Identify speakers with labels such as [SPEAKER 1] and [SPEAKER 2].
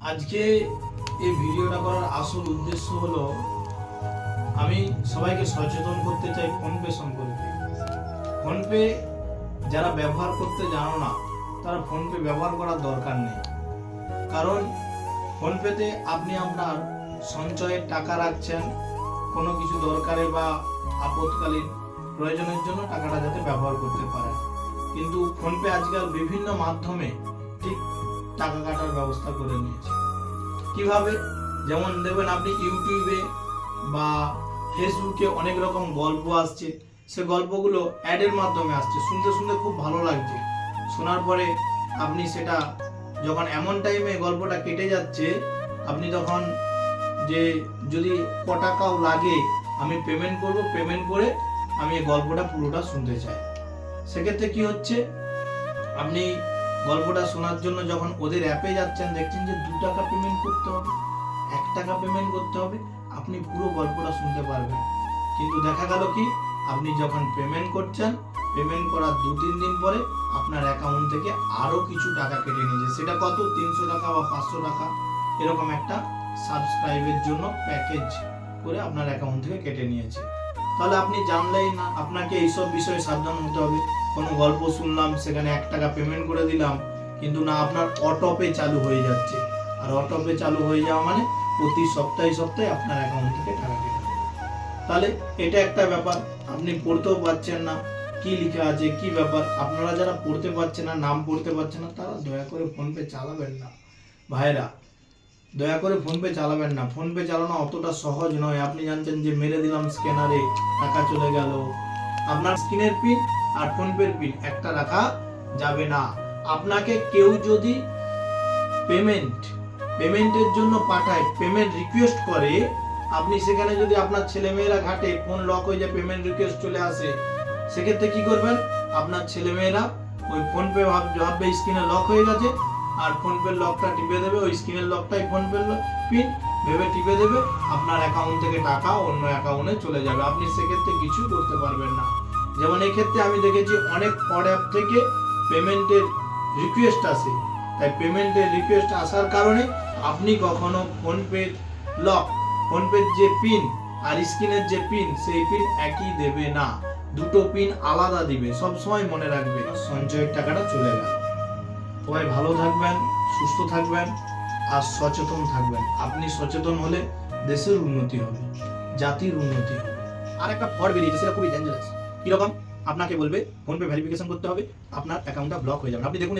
[SPEAKER 1] আজকে এই ভিডিওটা করার আসল উদ্দেশ্য হলো, আমি সবাইকে সচেতন করতে চাই ফোনপে সম্পর্কে। ফোনপে যারা ব্যবহার করতে জানো না, তারা ফোনপে ব্যবহার করার দরকার নেই। কারণ ফোনপেতে আপনি আপনার সঞ্চয়ের টাকা রাখছেন, কোনো কিছু দরকারে বা আপৎকালীন প্রয়োজনের জন্য টাকাটা যাতে ব্যবহার করতে পারেন। কিন্তু ফোনপে আজকাল বিভিন্ন মাধ্যমে ঠিক টাকা কাটার ব্যবস্থা করে নিয়েছে। কীভাবে? যেমন দেখবেন আপনি ইউটিউবে বা ফেসবুকে অনেক রকম গল্প আসছে। সে গল্পগুলো অ্যাডের মাধ্যমে আসছে। শুনতে শুনতে খুব ভালো লাগছে। শোনার পরে আপনি সেটা যখন এমন টাইমে গল্পটা কেটে যাচ্ছে, আপনি তখন যে যদি ক টাকাও লাগে, আমি পেমেন্ট করব পেমেন্ট করে আমি গল্পটা পুরোটা শুনতে চাই। সেক্ষেত্রে কি হচ্ছে? আপনি গল্পটা শোনার জন্য যখন ওদের অ্যাপে যাচ্ছেন, দেখছেন যে দু টাকা পেমেন্ট করতে হবে, এক টাকা পেমেন্ট করতে হবে, আপনি পুরো গল্পটা শুনতে পারবেন। কিন্তু দেখা গেল কি, আপনি যখন পেমেন্ট করছেন পেমেন্ট করার দু তিন দিন পরে আপনার অ্যাকাউন্ট থেকে আরও কিছু টাকা কেটে নিয়েছে সেটা কত? তিনশো টাকা বা পাঁচশো টাকা? এরকম একটা সাবস্ক্রাইবের জন্য প্যাকেজ করে আপনার অ্যাকাউন্ট থেকে কেটে নিয়েছে। তাহলে আপনি জানলেই না, আপনাকে এইসব বিষয়ে সাবধান হতে হবে। কোনো গল্প শুনলাম, সেখানে এক টাকা পেমেন্ট করে দিলাম, কিন্তু না, আপনার অটোপে চালু হয়ে যাচ্ছে। আর অটোপে চালু হয়ে যাওয়া মানে প্রতি সপ্তাহে সপ্তাহে আপনার অ্যাকাউন্ট থেকে টাকা কেটে তাহলে এটা একটা ব্যাপার, আপনি পড়তেও পারছেন না, কি লিখা আছে, কি ব্যাপার? আপনারা যারা পড়তে পারছেন না, নাম পড়তে পারছেন না, তারা দয়া করে ফোনপে চালাবেন না। ভাইরা দয়া করে ফোনপে চালাবেন না। ফোনপে চালানো অতটা সহজ নয়। আপনি জানছেন যে মেরে দিলাম স্ক্যানারে, টাকা চলে গেল। আপনার স্ক্রিনের পিন আর ফোনপের পিন, একটা রাখা যাবে না। আপনাকে কেউ যদি পেমেন্ট পেমেন্টের জন্য পাঠায় পেমেন্ট রিকোয়েস্ট করে, আপনি সেখানে যদি আপনার ছেলেমেয়েরা ঘাটে ফোন লক হয়ে যায় পেমেন্ট রিকোয়েস্ট চলে আসে, সেক্ষেত্রে কি করবেন? আপনার ছেলেমেয়েরা ওই ফোনপে ভাববে স্ক্রিনে লক হয়ে গেছে আর ফোনপে লকটা টিপে দেবে, ওই স্ক্রিনের লকটাই ফোনপে পিন ভেবে টিপে দেবে, আপনার অ্যাকাউন্ট থেকে টাকা অন্য অ্যাকাউন্টে চলে যাবে। আপনি সেক্ষেত্রে কিছু করতে পারবেন না। যেমন এই ক্ষেত্রে আমি দেখেছি অনেক ফড অ্যাপ থেকে পেমেন্টের রিকোয়েস্ট আসে। তাই পেমেন্টের রিকোয়েস্ট আসার কারণে আপনি কখনো ফোনপে লক ফোনপের যে পিন আর স্ক্রিনের যে পিন সেই পিন একই দেবে না। দুটো পিন আলাদা দিবে। সব সময় মনে রাখবে, সঞ্চয়ের টাকাটা চলে গেল সবাই ভালো থাকবেন, সুস্থ থাকবেন আর সচেতন থাকবেন। আপনি সচেতন হলে দেশের উন্নতি হবে, জাতির উন্নতি হবে।
[SPEAKER 2] আর একটা ফ্রড বেরিয়েছে সেটা খুবই ডেঞ্জারাস কীরকম আপনাকে বলবে ফোনপে ভেরিফিকেশন করতে হবে, আপনার অ্যাকাউন্টটা ব্লক হয়ে যাবে। আপনি দেখুন